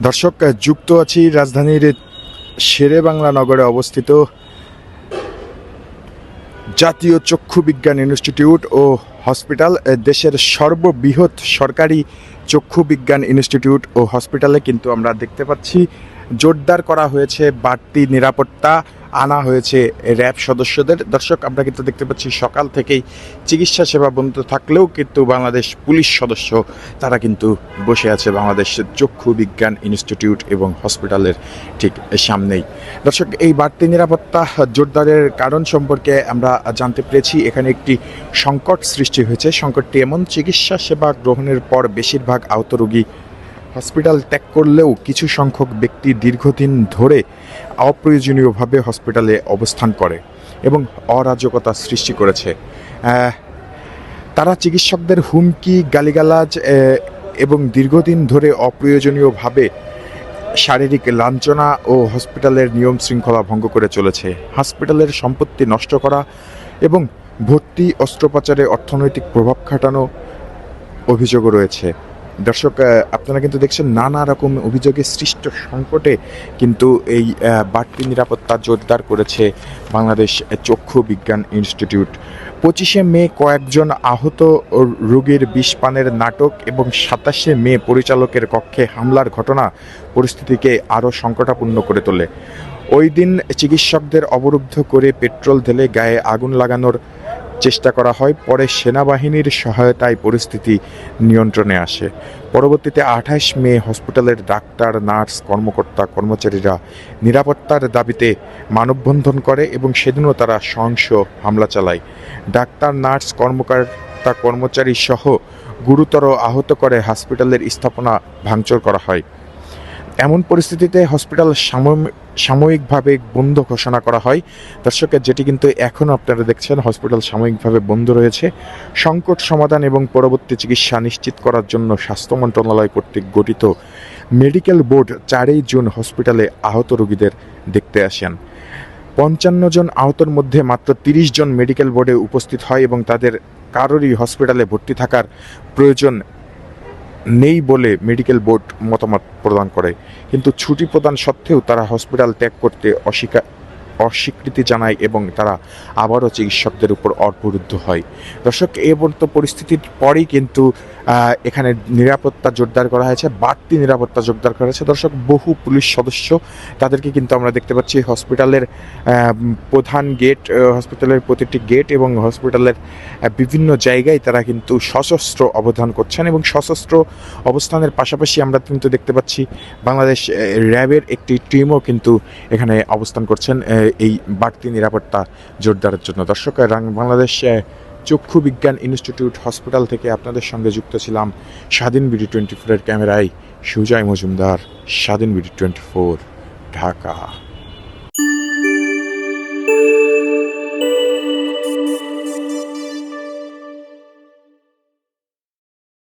দর্শক যুক্ত আছি রাজধানীর শেরে বাংলা নগরে অবস্থিত জাতীয় চক্ষু বিজ্ঞান ইনস্টিটিউট ও হসপিটাল দেশের সর্ববৃহৎ সরকারি চক্ষু বিজ্ঞান ইনস্টিটিউট ও হসপিটালে কিন্তু আমরা দেখতে পাচ্ছি জোরদার করা হয়েছে, বাড়তি নিরাপত্তা আনা হয়েছে র্যাব সদস্যদের। দর্শক, আমরা কিন্তু দেখতে পাচ্ছি সকাল থেকেই চিকিৎসা সেবা বন্ধ থাকলেও কিন্তু বাংলাদেশ পুলিশ সদস্য, তারা কিন্তু বসে আছে বাংলাদেশ চক্ষু বিজ্ঞান ইনস্টিটিউট এবং হসপিটালের ঠিক সামনেই। দর্শক, এই বাড়তি নিরাপত্তা জোরদারের কারণ সম্পর্কে আমরা জানতে পেরেছি, এখানে একটি সংকট সৃষ্টি হয়েছে। সংকটটি এমন চিকিৎসা সেবা গ্রহণের পর বেশিরভাগ আহত রোগী হসপিটাল ত্যাগ করলেও কিছু সংখ্যক ব্যক্তি দীর্ঘদিন ধরে অপ্রয়োজনীয়ভাবে হসপিটালে অবস্থান করে এবং অরাজকতা সৃষ্টি করেছে। তারা চিকিৎসকদের হুমকি, গালিগালাজ এবং দীর্ঘদিন ধরে অপ্রয়োজনীয়ভাবে শারীরিক লাঞ্ছনা ও হসপিটালের নিয়ম শৃঙ্খলা ভঙ্গ করে চলেছে। হসপিটালের সম্পত্তি নষ্ট করা এবং ভর্তি অস্ত্রোপচারে অর্থনৈতিক প্রভাব খাটানো অভিযোগও রয়েছে। দর্শক আপনারা কিন্তু দেখছেন নানা রকম অভিযোগে সৃষ্ট সংকটে কিন্তু এই বাড়তি নিরাপত্তা জোরদার করেছে বাংলাদেশ চক্ষু বিজ্ঞান ইনস্টিটিউট। পঁচিশে মে কয়েকজন আহত রোগীর বিষ পানের নাটক এবং সাতাশে মে পরিচালকের কক্ষে হামলার ঘটনা পরিস্থিতিকে আরও সংকটাপূর্ণ করে তোলে। ওই দিন চিকিৎসকদের অবরুদ্ধ করে পেট্রোল ঢেলে গায়ে আগুন লাগানোর চেষ্টা করা হয়, পরে সেনাবাহিনীর সহায়তায় পরিস্থিতি নিয়ন্ত্রণে আসে। পরবর্তীতে আঠাশ মে হসপিটালের ডাক্তার, নার্স, কর্মকর্তা, কর্মচারীরা নিরাপত্তার দাবিতে মানববন্ধন করে এবং সেদিনও তারা সহিংস হামলা চালায়। ডাক্তার, নার্স, কর্মকর্তা কর্মচারী সহ গুরুতর আহত করে হসপিটালের স্থাপনা ভাঙচুর করা হয়। এমন পরিস্থিতিতে হসপিটাল সাময়িক- সাময়িকভাবে বন্ধ ঘোষণা করা হয়। দর্শকের যেটি কিন্তু এখনও আপনারা দেখছেন হসপিটাল সাময়িকভাবে বন্ধ রয়েছে। সংকট সমাধান এবং পরবর্তী চিকিৎসা নিশ্চিত করার জন্য স্বাস্থ্য মন্ত্রণালয় কর্তৃক গঠিত মেডিকেল বোর্ড চারই জুন হসপিটালে আহত রোগীদের দেখতে আসেন। পঞ্চান্ন জন আহতর মধ্যে মাত্র তিরিশ জন মেডিকেল বোর্ডে উপস্থিত হয় এবং তাদের কারোরই হসপিটালে ভর্তি থাকার প্রয়োজন নেই বলে মেডিকেল বোর্ড মতামত প্রদান করে। কিন্তু ছুটি প্রদান সত্ত্বেও তারা হসপিটাল ত্যাগ করতে অস্বীকার অস্বীকৃতি জানায় এবং তারা আবারও চিকিৎসকদের উপর অর্বরুদ্ধ হয়। দর্শক, এ বর্ত পরিস্থিতির পরেই কিন্তু এখানে নিরাপত্তা জোরদার করা হয়েছে, বাড়তি নিরাপত্তা জোরদার করা হয়েছে। দর্শক, বহু পুলিশ সদস্য তাদেরকে কিন্তু আমরা দেখতে পাচ্ছি হসপিটালের প্রধান গেট হসপিটালের প্রতিটি গেট এবং হসপিটালের বিভিন্ন জায়গায় তারা কিন্তু সশস্ত্র অবদান করছেন এবং সশস্ত্র অবস্থানের পাশাপাশি আমরা কিন্তু দেখতে পাচ্ছি বাংলাদেশ র্যাবের একটি টিমও কিন্তু এখানে অবস্থান করছেন। এই বাড়তি নিরাপত্তা জোরদারের জন্য। দর্শক বাংলাদেশ চক্ষু বিজ্ঞান ইনস্টিটিউট হসপিটাল থেকে আপনাদের সঙ্গে যুক্ত ছিলাম স্বাধীন বিডি টোয়েন্টি ফোরের ক্যামেরায় সুজয় মজুমদার, স্বাধীন বিডি টোয়েন্টি ফোর, ঢাকা।